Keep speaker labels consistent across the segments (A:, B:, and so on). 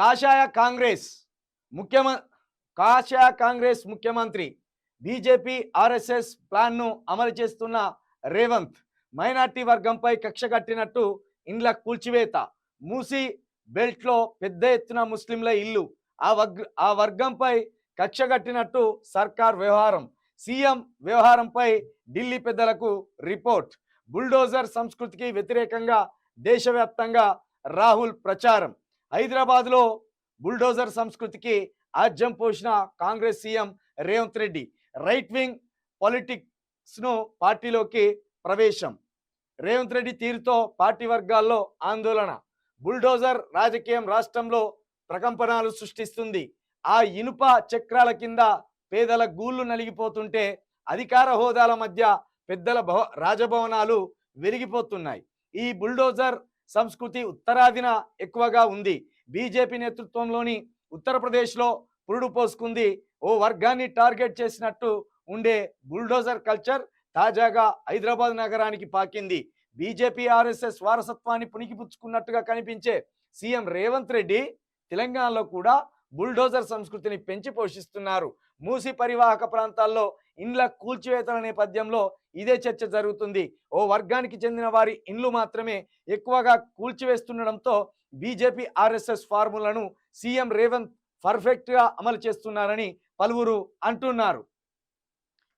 A: కాషాయ కాంగ్రెస్ ముఖ్యమ కాషాయ కాంగ్రెస్ ముఖ్యమంత్రి బీజేపీ ఆర్ఎస్ఎస్ ప్లాన్ను అమలు చేస్తున్న రేవంత్ మైనార్టీ వర్గంపై కక్ష కట్టినట్టు ఇండ్ల కూల్చివేత మూసి బెల్ట్లో పెద్ద ఎత్తున ముస్లింల ఇల్లు ఆ వర్గ ఆ వర్గంపై కక్ష కట్టినట్టు సర్కార్ వ్యవహారం సీఎం వ్యవహారంపై ఢిల్లీ పెద్దలకు రిపోర్ట్ బుల్డోజర్ సంస్కృతికి వ్యతిరేకంగా దేశవ్యాప్తంగా రాహుల్ ప్రచారం. హైదరాబాద్లో బుల్డోజర్ సంస్కృతికి ఆజ్యం పోసిన Congress CM Revanth Reddy right wing పాలిటిక్స్ను పార్టీలోకి ప్రవేశం. రేవంత్ రెడ్డి తీరుతో పార్టీ వర్గాల్లో ఆందోళన. బుల్డోజర్ రాజకీయం రాష్ట్రంలో ప్రకంపనలు సృష్టిస్తుంది. ఆ ఇనుప చక్రాల కింద పేదల గూళ్ళు నలిగిపోతుంటే అధికార హోదాల మధ్య పెద్దల భవ రాజభవనాలు వెలిగిపోతున్నాయి ఈ బుల్డోజర్ సంస్కృతి ఉత్తరాదిన ఎక్కువగా ఉంది. బీజేపీ నేతృత్వంలోని ఉత్తరప్రదేశ్లో పురుడు పోసుకుంది. ఓ వర్గాన్ని టార్గెట్ చేసినట్టు ఉండే బుల్డోజర్ కల్చర్ తాజాగా హైదరాబాద్ నగరానికి పాకింది. బీజేపీ ఆర్ఎస్ఎస్ వారసత్వాన్ని పుణికిపుచ్చుకున్నట్టుగా కనిపించే సీఎం రేవంత్ రెడ్డి తెలంగాణలో కూడా బుల్డోజర్ సంస్కృతిని పెంచి పోషిస్తున్నారు. మూసి పరివాహక ప్రాంతాల్లో ఇండ్ల కూల్చివేతల నేపథ్యంలో ఇదే చర్చ జరుగుతుంది. ఓ వర్గానికి చెందిన వారి ఇండ్లు మాత్రమే ఎక్కువగా కూల్చివేస్తుండడంతో బీజేపీ ఆర్ఎస్ఎస్ ఫార్ములను సీఎం రేవంత్ పర్ఫెక్ట్గా అమలు చేస్తున్నారని పలువురు అంటున్నారు.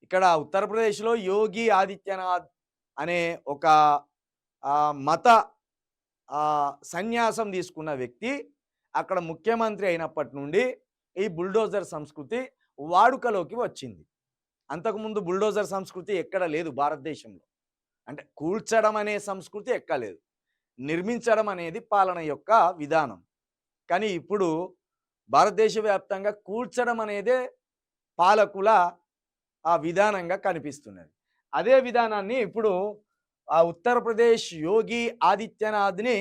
A: ఇక్కడ ఉత్తరప్రదేశ్లో యోగి ఆదిత్యనాథ్ అనే ఒక మత సన్యాసం తీసుకున్న వ్యక్తి అక్కడ ముఖ్యమంత్రి అయినప్పటి నుండి ఈ బుల్డోజర్ సంస్కృతి వాడుకలోకి వచ్చింది. అంతకుముందు బుల్డోజర్ సంస్కృతి ఎక్కడ లేదు భారతదేశంలో. అంటే కూల్చడం అనే సంస్కృతి ఎక్కలేదు నిర్మించడం అనేది పాలన యొక్క విధానం. కానీ ఇప్పుడు భారతదేశ వ్యాప్తంగా కూల్చడం అనేదే పాలకుల ఆ విధానంగా కనిపిస్తున్నది. అదే విధానాన్ని ఇప్పుడు ఆ ఉత్తరప్రదేశ్ యోగి ఆదిత్యనాథ్ని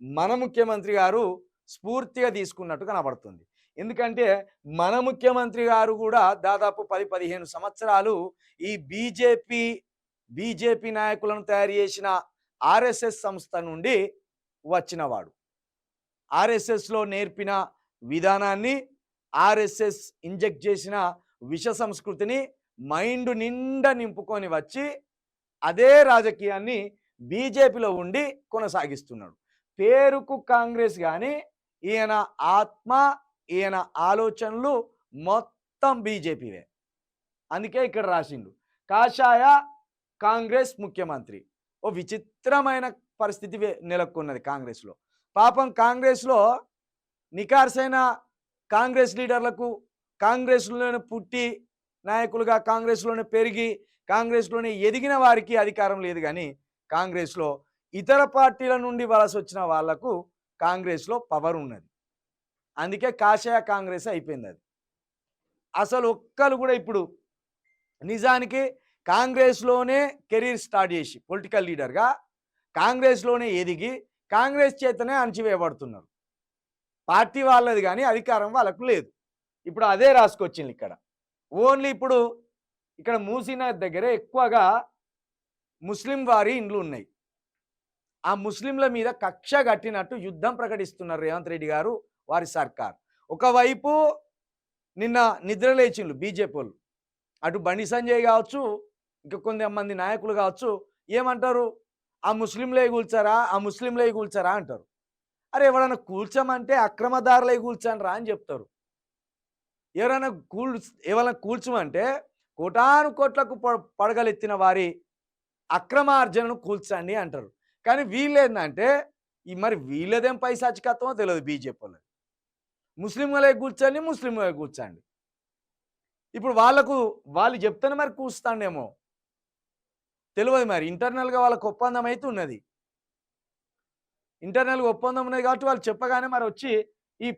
A: మన ముఖ్యమంత్రి గారు స్ఫూర్తిగా తీసుకున్నట్టు కనబడుతుంది. ఎందుకంటే మన ముఖ్యమంత్రి గారు కూడా దాదాపు పది పదిహేను సంవత్సరాలు ఈ బీజేపీ బీజేపీ నాయకులను తయారు చేసిన ఆర్ఎస్ఎస్ సంస్థ నుండి వచ్చినవాడు. ఆర్ఎస్ఎస్లో నేర్పిన విధానాన్ని ఆర్ఎస్ఎస్ ఇంజెక్ట్ చేసిన విష సంస్కృతిని మైండ్ నిండా నింపుకొని వచ్చి అదే రాజకీయాన్ని బీజేపీలో ఉండి కొనసాగిస్తున్నాడు. పేరుకు కాంగ్రెస్ కానీ ఈయన ఆత్మ ఈయన ఆలోచనలు మొత్తం బీజేపీవే. అందుకే ఇక్కడ రాసిండు కాషాయ కాంగ్రెస్ ముఖ్యమంత్రి. ఓ విచిత్రమైన పరిస్థితి నెలకొన్నది కాంగ్రెస్లో. పాపం కాంగ్రెస్లో నికార్సైన కాంగ్రెస్ లీడర్లకు కాంగ్రెస్లోనే పుట్టి నాయకులుగా కాంగ్రెస్లోనే పెరిగి కాంగ్రెస్లోనే ఎదిగిన వారికి అధికారం లేదు కానీ కాంగ్రెస్లో ఇతర పార్టీల నుండి వలస వచ్చిన వాళ్ళకు కాంగ్రెస్లో పవర్ ఉన్నది. అందుకే కాషాయ కాంగ్రెస్ అయిపోయింది అది. అసలు ఒక్కరు కూడా ఇప్పుడు నిజానికి కాంగ్రెస్లోనే కెరీర్ స్టార్ట్ చేసి పొలిటికల్ లీడర్గా కాంగ్రెస్లోనే ఎదిగి కాంగ్రెస్ చేతనే అణచివేయబడుతున్నారు. పార్టీ వాళ్ళది కానీ అధికారం వాళ్ళకు లేదు. ఇప్పుడు అదే రాసుకొచ్చింది ఇక్కడ. ఓన్లీ ఇప్పుడు ఇక్కడ మూసిన దగ్గర ఎక్కువగా ముస్లిం వారి ఇండ్లు ఉన్నాయి. ఆ ముస్లింల మీద కక్ష కట్టినట్టు యుద్ధం ప్రకటిస్తున్నారు రేవంత్ రెడ్డి గారు వారి సర్కార్. ఒకవైపు నిన్న నిద్రలేచిండ్రు బీజేపీ వాళ్ళు. అటు బండి సంజయ్ కావచ్చు ఇంకా కొంతమంది నాయకులు కావచ్చు ఏమంటారు? ఆ ముస్లింలే కూల్చారా? ఆ ముస్లింలే కూల్చారా? అంటారు. అరే ఎవరైనా కూల్చమంటే అక్రమదారులై కూల్చండ్రా అని చెప్తారు. ఎవరైనా కూల్ ఎవరైనా కూల్చమంటే కోటాను కోట్లకు పడగలెత్తిన వారి అక్రమార్జనను కూల్చండి అంటారు. కానీ వీళ్ళేందంటే ఈ మరి వీళ్ళదేం పైశాచికత్వమో తెలియదు బీజేపీ వాళ్ళది ముస్లింలే కూర్చోండి ముస్లింలే కూర్చోండి. ఇప్పుడు వాళ్ళకు వాళ్ళు చెప్తేనే మరి కూర్చుతాండేమో తెలియదు మరి ఇంటర్నల్గా వాళ్ళకు ఒప్పందం అయితే ఉన్నది. ఇంటర్నల్గా ఒప్పందం ఉన్నది కాబట్టి వాళ్ళు చెప్పగానే మరి వచ్చి ఈ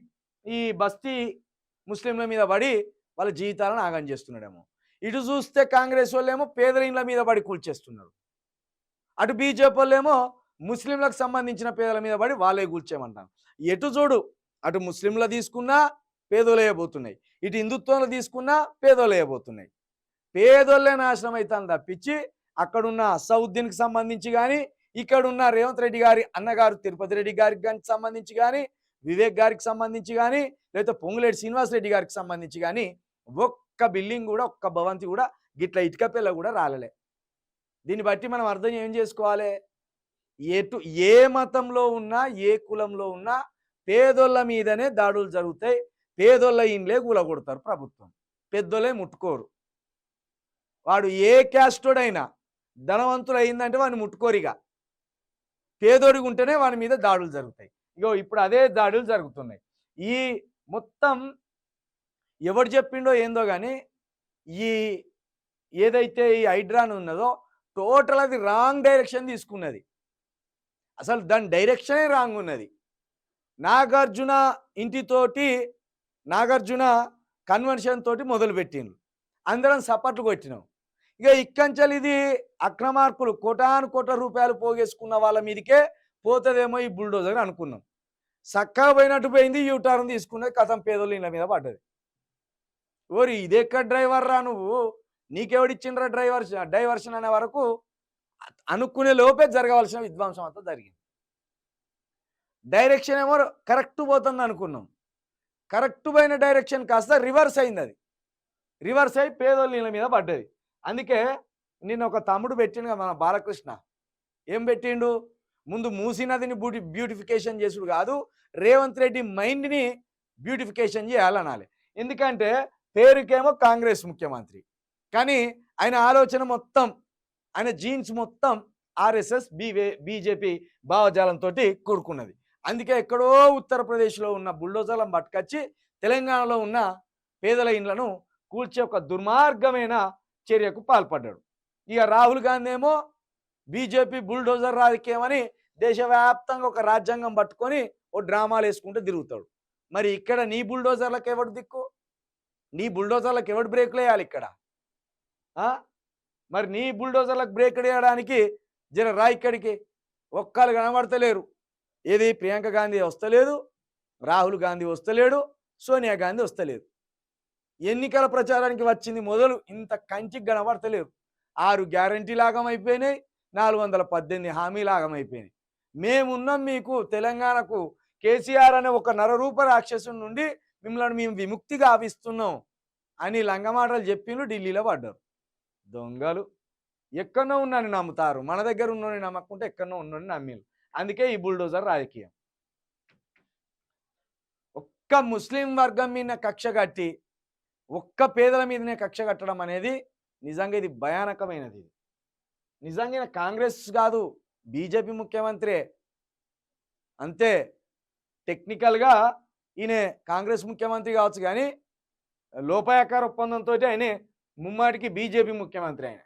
A: ఈ బస్తీ ముస్లింల మీద పడి వాళ్ళ జీవితాలను ఆగం చేస్తున్నాడేమో. ఇటు చూస్తే కాంగ్రెస్ వాళ్ళేమో పేదల మీద పడి కూల్చేస్తున్నారు. అటు బీజేపీ వాళ్ళేమో ముస్లింలకు సంబంధించిన పేదల మీద పడి వాళ్ళే కూల్చేయమంటారు ఎటు చూడు అటు ముస్లింలు తీసుకున్నా పేదోలేయబోతున్నాయి ఇటు హిందుత్వంలో తీసుకున్నా పేదోలేయబోతున్నాయి పేదోళ్ళే నాశనం అవుతాను తప్పించి అక్కడున్న అసౌద్దీన్కి సంబంధించి కానీ ఇక్కడున్న రేవంత్ రెడ్డి గారి అన్నగారు తిరుపతి రెడ్డి గారికి కానీ సంబంధించి కానీ వివేక్ గారికి సంబంధించి కానీ లేకపోతే పొంగులేటి శ్రీనివాసరెడ్డి గారికి సంబంధించి కానీ ఒక్క బిల్డింగ్ కూడా ఒక్క భవంతి కూడా గిట్ల ఇటుక పిల్ల కూడా రాలలే. దీన్ని బట్టి మనం అర్థం ఏం చేసుకోవాలి? ఎటు ఏ మతంలో ఉన్నా ఏ కులంలో ఉన్నా పేదోళ్ళ మీదనే దాడులు జరుగుతాయి. పేదోళ్ళ ఇండ్లే కూలగొడతారు ప్రభుత్వం. పెద్దోళ్ళే ముట్టుకోరు. వాడు ఏ క్యాస్టోడైనా ధనవంతుడు అయిందంటే వాడిని ముట్టుకోరిగా పేదోడిగా ఉంటేనే వాని మీద దాడులు జరుగుతాయి. ఇగో ఇప్పుడు అదే దాడులు జరుగుతున్నాయి. ఈ మొత్తం ఎవడు చెప్పిండో ఏందో కానీ ఈ ఏదైతే ఈ హైడ్రాన్ ఉన్నదో టోటల్ అది రాంగ్ డైరెక్షన్ తీసుకున్నది. అసలు దాని డైరెక్షనే రాంగ్ ఉన్నది. నాగార్జున ఇంటితోటి నాగార్జున కన్వెన్షన్ తోటి మొదలుపెట్టిండ్రు. అందరం సపట్లు కొట్టినాం. ఇక ఇక్కంచెలు ఇది అక్రమార్కులు కోటాను కోట్ల రూపాయలు పోగేసుకున్న వాళ్ళ మీదకే పోతుందేమో ఈ బుల్డోజర్ అనుకున్నాం. చక్కగా పోయినట్టు పోయింది యూటర్న్ తీసుకున్నది కథం పేదోళ్ళు ఇళ్ళ మీద పడ్డది. ఓరి ఇదెక్కడ డ్రైవర్ రా నువ్వు? నీకెవడిచ్చిండ్రా డ్రైవర్షన్ డైవర్షన్ అనే వరకు అనుకునే లోపే జరగవలసిన విధ్వంసం అంతా జరిగింది. డైరెక్షన్ ఏమో కరెక్ట్ పోతుంది అనుకున్నాం. కరెక్ట్ పోయిన డైరెక్షన్ కాస్త రివర్స్ అయింది అది. రివర్స్ అయి పేదోళ్ళ నీళ్ళ మీద పడ్డది. అందుకే నిన్న ఒక తమ్ముడు పెట్టిండు మన బాలకృష్ణ. ఏం పెట్టిండు? ముందు మూసినదిని బ్యూటి బ్యూటిఫికేషన్ చేసుడు కాదు రేవంత్ రెడ్డి మైండ్ని బ్యూటిఫికేషన్ చేయాలనాలి. ఎందుకంటే పేరుకేమో కాంగ్రెస్ ముఖ్యమంత్రి. కానీ ఆయన ఆలోచన మొత్తం ఆయన జీన్స్ మొత్తం ఆర్ఎస్ఎస్ బీవే బీజేపీ భావజాలంతో కూడుకున్నది. అందుకే ఎక్కడో ఉత్తరప్రదేశ్లో ఉన్న బుల్డోజర్లను పట్టుకొచ్చి తెలంగాణలో ఉన్న పేదల ఇండ్లను కూల్చే ఒక దుర్మార్గమైన చర్యకు పాల్పడ్డాడు. ఇక రాహుల్ గాంధీ ఏమో బీజేపీ బుల్డోజర్ రాజకీయమని దేశవ్యాప్తంగా ఒక రాజ్యాంగం పట్టుకొని ఓ డ్రామాలు వేసుకుంటూ తిరుగుతాడు. మరి ఇక్కడ నీ బుల్డోజర్లకు ఎవడు దిక్కు? నీ బుల్డోజర్లకు ఎవడు బ్రేక్లు వేయాలి ఇక్కడ? మరి నీ బుల్డోజర్లకు బ్రేక్ వేయడానికి జర రా ఇక్కడికి. ఒక్కరు కనబడతలేరు. ఏది ప్రియాంక గాంధీ వస్తలేదు రాహుల్ గాంధీ వస్తలేడు సోనియా గాంధీ వస్తలేదు. ఎన్నికల ప్రచారానికి వచ్చింది మొదలు ఇంత కంచికి కనబడతలేరు. ఆరు గ్యారంటీ లాగం అయిపోయినాయి నాలుగు వందల పద్దెనిమిది హామీ లాగం అయిపోయినాయి. మేమున్నాం మీకు తెలంగాణకు కేసీఆర్ అనే ఒక నరరూప రాక్షసుని నుండి మిమ్మల్ని మేము విముక్తి గావిస్తున్నాం అని లంగమాటలు చెప్పిండ్రు ఢిల్లీలో పడ్డారు. దొంగలు ఎక్కడో ఉన్నాను నమ్ముతారు. మన దగ్గర ఉన్నోని నమ్మకుంటే ఎక్కడో ఉన్నోని నమ్మిలు అందుకే ఈ బుల్డోజర్ రాజకీయం. ఒక్క ముస్లిం వర్గం మీద కక్ష కట్టి ఒక్క పేదల మీదనే కక్ష కట్టడం అనేది నిజంగా ఇది భయానకమైనది. నిజంగా కాంగ్రెస్ కాదు బీజేపీ ముఖ్యమంత్రి. అంతే టెక్నికల్గా ఈయన కాంగ్రెస్ ముఖ్యమంత్రి కావచ్చు కానీ లోపాయకార ఒప్పందంతో ఆయన ముమ్మాటికి బీజేపీ ముఖ్యమంత్రి ఆయన